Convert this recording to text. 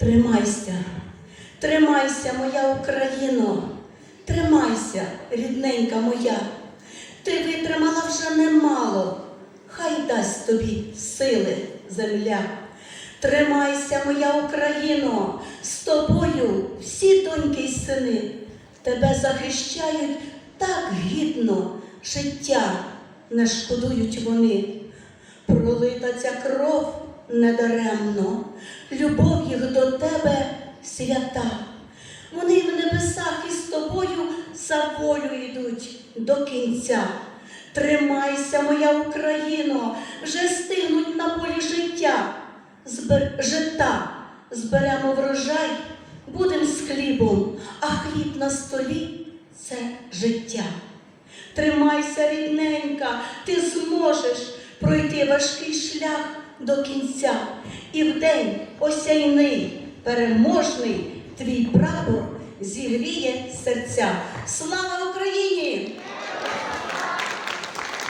Тримайся, тримайся, моя Україно, тримайся, рідненька моя. Ти витримала вже немало, хай дасть тобі сили земля. Тримайся, моя Україно, з тобою всі доньки й сини. Тебе захищають так гідно, життя не шкодують вони. Пролита ця кров недаремно, любов їх до тебе свята. Вони в небесах із тобою за волю йдуть до кінця. Тримайся, моя Україно, вже стигнуть на полі життя. Збер... жита, зберемо врожай, будем з хлібом, а хліб на столі це життя. Тримайся, рідненька, ти зможеш пройти важкий шлях до кінця. І в день осяйний, переможний, твій прапор зігріє серця. Слава Україні!